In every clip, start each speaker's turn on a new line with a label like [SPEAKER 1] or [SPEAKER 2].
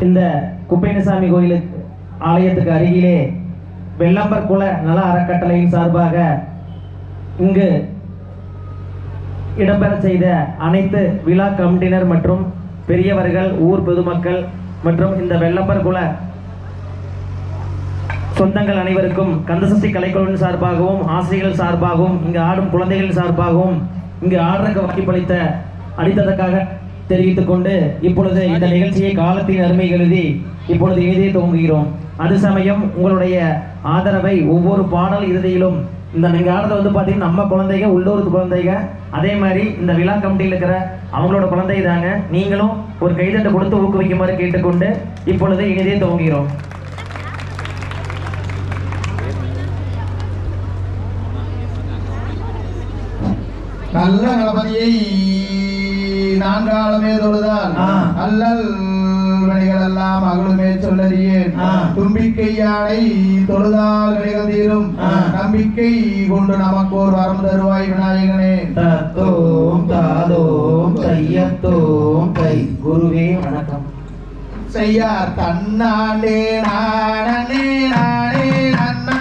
[SPEAKER 1] இந்த குப்பைனசாமி கோயிலுக்கு ஆலயத்துக்கு அருகிலே வெள்ளம்பர் குல நல அறக்கட்டளையின் சார்பாக இங்கு இடம்பெற செய்த அனைத்து விழா கமிட்டினர் மற்றும் பெரியவர்கள் ஊர் பொதுமக்கள் மற்றும் இந்த வெள்ளம்பர் குல சொந்தங்கள் அனைவருக்கும் கந்தசஷ்டி கலைக்குழுவின் சார்பாகவும் ஆசிரியர்கள் சார்பாகவும் இங்கு ஆடும் குழந்தைகள் சார்பாகவும் இங்கு ஆடுறக்கு வாய்ப்பளித்த அளித்ததற்காக தெரிவித்துக் கொண்டு இப்பொழுது இந்த நிகழ்ச்சியை காலத்தின் அருமை கருதி இப்பொழுது எழுதி துவங்குகிறோம் அது சமயம் உங்களுடைய ஆதரவை ஒவ்வொரு பாடல் இறுதியிலும் இந்த ஆடுறது வந்து பார்த்தீங்கன்னா நம்ம குழந்தைங்க உள்ளூர் குழந்தைங்க அதே மாதிரி இந்த விழா கமிட்டியில் இருக்கிற அவங்களோட குழந்தை தாங்க. நீங்களும் ஒரு கைதட்டை கொடுத்து ஊக்குவிக்குமாறு கேட்டுக்கொண்டு இப்பொழுது இனிதே துவங்குகிறோம்
[SPEAKER 2] நல்ல கணபதியை நான்காலமே தொழுதால்
[SPEAKER 1] ஆ.
[SPEAKER 2] அல்லல் வழிகள் எல்லாம் அகலுமே சொல்லறியேன். தும்பிக்கை யானை தொழுதால் வினைகள் தீரும். நம்பிக்கை கொண்டு நமக்கு ஒரு வரம் தருவாய் விநாயகனே.
[SPEAKER 1] தத்தோம் தாதோம் தையத்தோம் தை. குருவே வணக்கம்.
[SPEAKER 2] செய்யார் தன்னாண்டே நானே நானே நன்னா.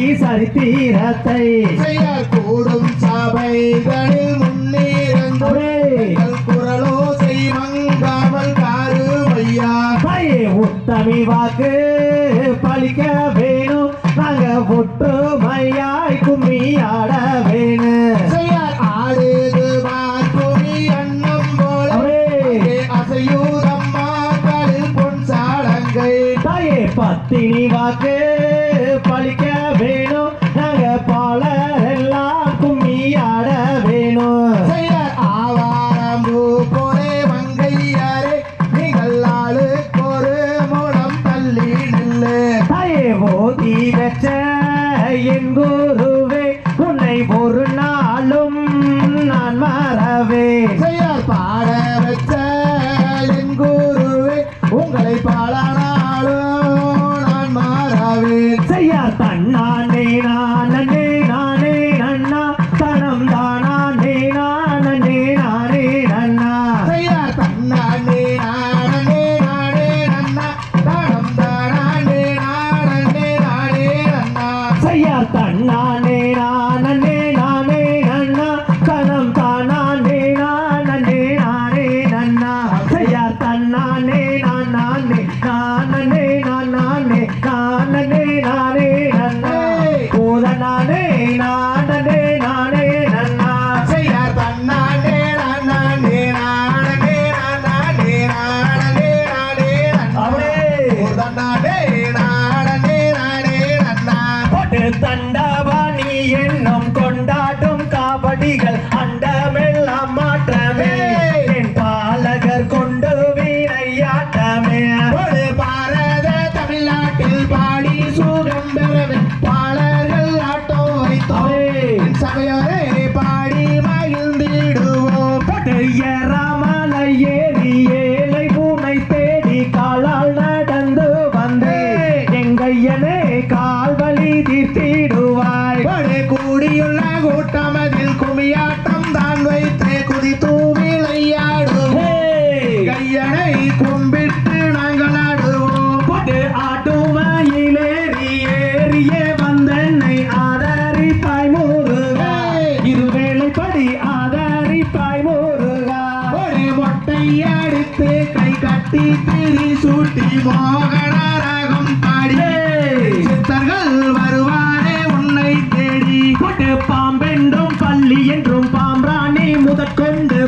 [SPEAKER 1] பள்ளி சரித்திரத்தை
[SPEAKER 2] கூடும் சபைகளில் முன்னிறந்து
[SPEAKER 1] அவே
[SPEAKER 2] எங்கள் குரலோசை மங்காமல் காருமையா
[SPEAKER 1] தாயே உத்தமி வாக்கு பலிக்க வேணும். நாங்க ஒற்றுமையாய் கும்மி ஆட வேணும்.
[SPEAKER 2] ஆடுது மார்குமி அன்னம் போல. அசையூரம்மா பொன் சாடங்கை
[SPEAKER 1] தாயே பத்தினி வாக்கு
[SPEAKER 2] சபையோரே பாடி மகிழ்ந்திடுவோம்.
[SPEAKER 1] போட்டு ஏறாமலை ஏறி ஏழை பூனை தேடி காலால் நடந்து வந்து எங்கையனே கால்வழி தீர்த்திடுவாய்.
[SPEAKER 2] ஒரு கூடியுள்ள கூட்டம் கட்டி திரி சூட்டி மோகன ரகம் பாடி சித்தர்கள் வருவாரே உன்னை தேடி.
[SPEAKER 1] கொண்டு பாம்பென்றும் பள்ளி என்றும் பாம்பிரானே முதற்கொண்டு